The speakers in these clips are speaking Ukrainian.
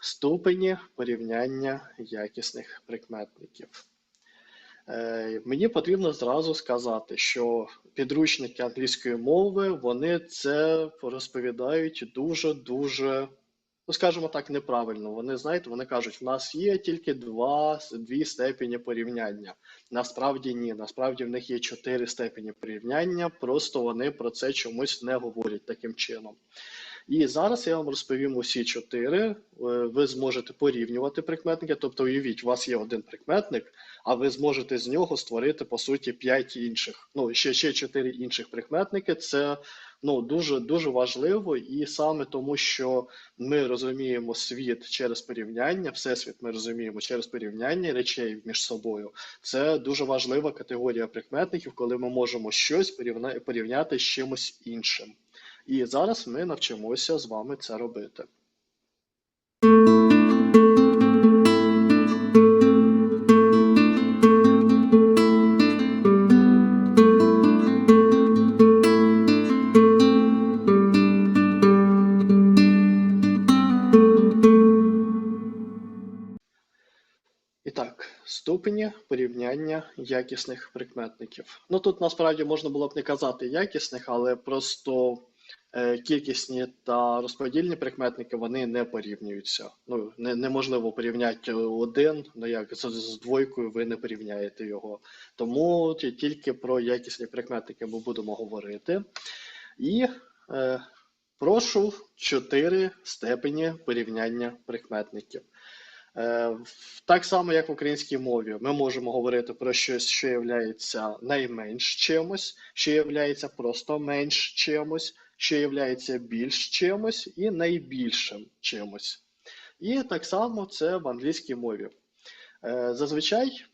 ступені порівняння якісних прикметників. Е, Мені потрібно зразу сказати, що підручники англійської мови вони це розповідають дуже-дуже, ну скажімо так, неправильно. Вони знаєте, вони кажуть, в нас є тільки два, дві степені порівняння. Насправді ні. Насправді в них є чотири степені порівняння, просто вони про це чомусь не говорять таким чином. І зараз я вам розповім усі чотири. Е, Ви зможете порівнювати прикметники. Тобто, уявіть, у вас є один прикметник, а ви зможете з нього створити по суті п'ять інших. Ну ще ще чотири інших прикметники. Це ну дуже дуже важливо, і саме тому, що ми розуміємо світ через порівняння, всесвіт ми розуміємо через порівняння речей між собою. Це дуже важлива категорія прикметників, коли ми можемо щось порівня- порівняти з чимось іншим. І зараз ми навчимося з вами це робити. І так, ступені порівняння якісних прикметників. Ну тут насправді можна було б не казати якісних, але просто кількісні та розподільні прикметники вони не порівнюються. Ну, не, неможливо порівняти один, ну як з, з двойкою ви не порівняєте його. Тому тільки про якісні прикметники ми будемо говорити. І е, прошу чотири степені порівняння прикметників. Е, Так само, як в українській мові, ми можемо говорити про щось, що є найменш чимось, що є просто менш чимось, що є більш чимось і найбільшим чимось. І так само це в англійській мові. Е, Зазвичай,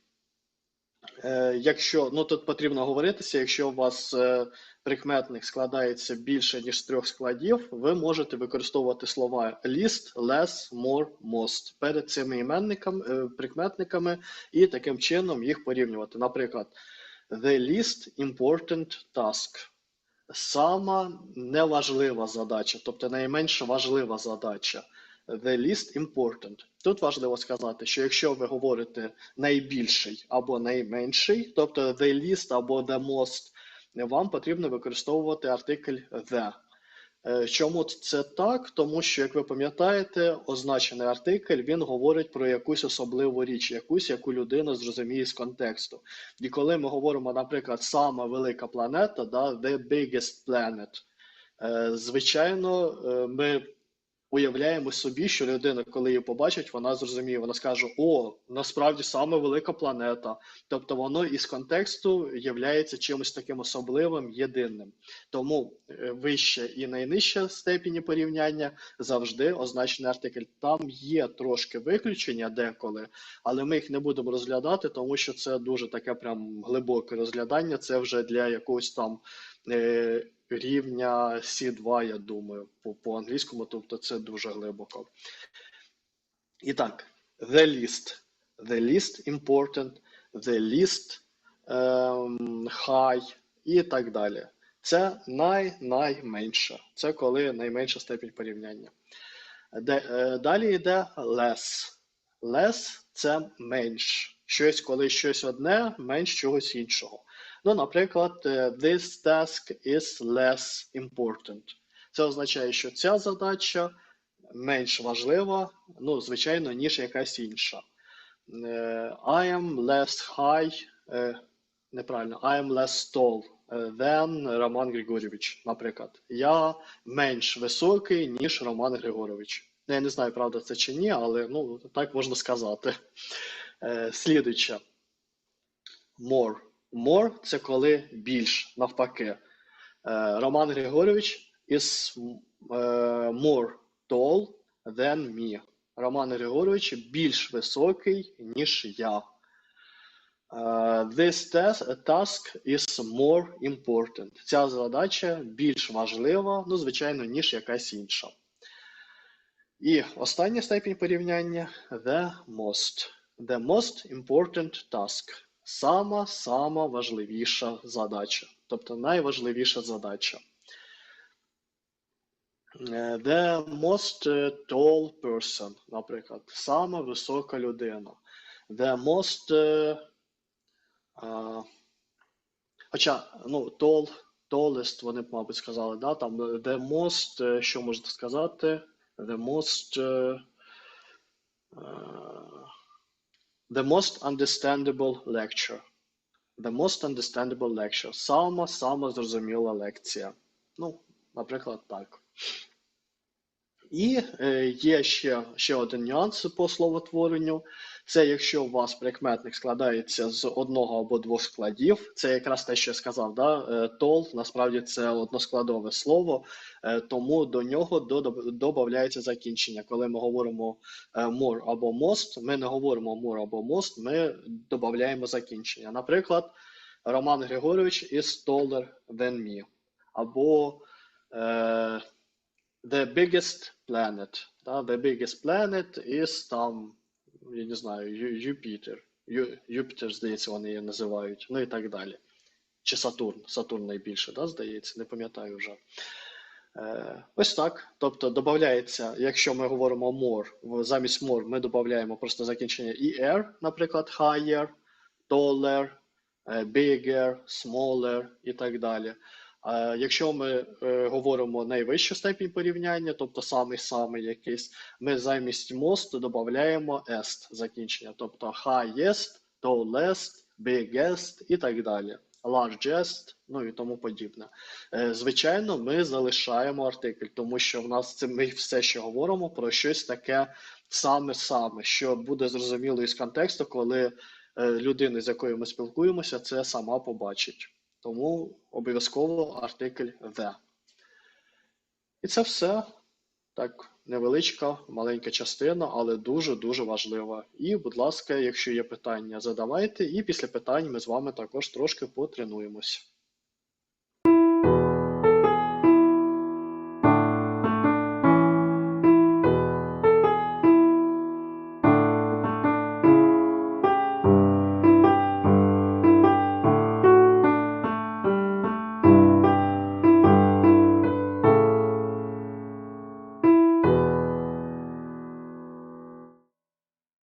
е, якщо ну тут потрібно говоритися, якщо у вас е, прикметник складається більше ніж трьох складів, ви можете використовувати слова least, less, more, most перед цими іменниками, прикметниками і таким чином їх порівнювати. Наприклад, the least important task. Сама неважлива задача, тобто найменш важлива задача. The least important. Тут важливо сказати, що якщо ви говорите найбільший або найменший, тобто the least або the most, вам потрібно використовувати артикль the. Е, Чому це так? Тому що, як ви пам'ятаєте, означений артикль він говорить про якусь особливу річ, якусь, яку людина зрозуміє з контексту. І коли ми говоримо, наприклад, сама велика планета, да, the biggest planet, е, звичайно, е, ми уявляємо собі, що людина, коли її побачить, вона зрозуміє, вона скаже: О, насправді саме велика планета. Тобто воно із контексту являється чимось таким особливим, єдиним. Тому е, вища і найнижча степені порівняння завжди означений артикль. Там є трошки виключення деколи, але ми їх не будемо розглядати, тому що це дуже таке прям глибоке розглядання. Це вже для якогось там. е, Рівня C2, я думаю, по, по англійському, тобто це дуже глибоко. І так, the least, the least important, the least ем, high і так далі. Це най-найменше. Це коли найменша степінь порівняння. Де, е, далі йде less. Less це менш. Щось, коли щось одне, менш чогось іншого. Ну, наприклад, е, this task is less important. Це означає, що ця задача менш важлива, ну, звичайно, ніж якась інша. Е, I am less high, е, неправильно, I am less tall than Роман Григорьович, наприклад. Я менш високий, ніж Роман Григорович. Ну, Я не знаю, правда це чи ні, але ну, так можна сказати. Слідуюче. More. More – це коли більш, навпаки. Е, Роман Григорович is more tall than me. Роман Григорович більш високий, ніж я. Е, This task is more important. Ця задача більш важлива, ну, звичайно, ніж якась інша. І остання степінь порівняння the most. The most important task. Сама сама важливіша задача. Тобто найважливіша задача. Е, The most е, tall person, наприклад, сама висока людина. The most. а, Хоча, ну, tall, tallest, вони б, мабуть, сказали, да? Там the most, що можна сказати? The most. е, The most understandable lecture. The most understandable lecture. Сама, сама зрозуміла лекція. Ну, наприклад, так. І е, є ще, ще один нюанс по словотворенню. Це якщо у вас прикметник складається з одного або двох складів, це якраз те, що я сказав, да? Е, тол насправді це односкладове слово, е, тому до нього додається закінчення. Коли ми говоримо more або most, ми не говоримо more або most, ми додаємо закінчення. Наприклад, Роман Григорович is taller than me. Або The biggest planet. Да? The biggest planet is там, я не знаю, Юпітер. Юпітер, здається, вони її називають, ну і так далі. Чи Сатурн. Сатурн найбільше, да, здається, не пам'ятаю вже. Е, ось так. Тобто додається, якщо ми говоримо more, замість more ми додаємо просто закінчення er, наприклад, higher, taller, е, bigger, smaller і так далі. Якщо ми е, говоримо найвищу степінь порівняння, тобто самий-самий якийсь, ми замість most додаємо est закінчення, тобто highest, tallest, biggest і так далі. Largest, ну і тому подібне. Е, Звичайно, ми залишаємо артикль, тому що в нас це ми все ще говоримо про щось таке саме-саме, що буде зрозуміло із контексту, коли е, людина, з якою ми спілкуємося, це сама побачить. Тому обов'язково артикль the. І це все. Так, невеличка, маленька частина, але дуже-дуже важлива. І, будь ласка, якщо є питання, задавайте, і після питань ми з вами також трошки потренуємось.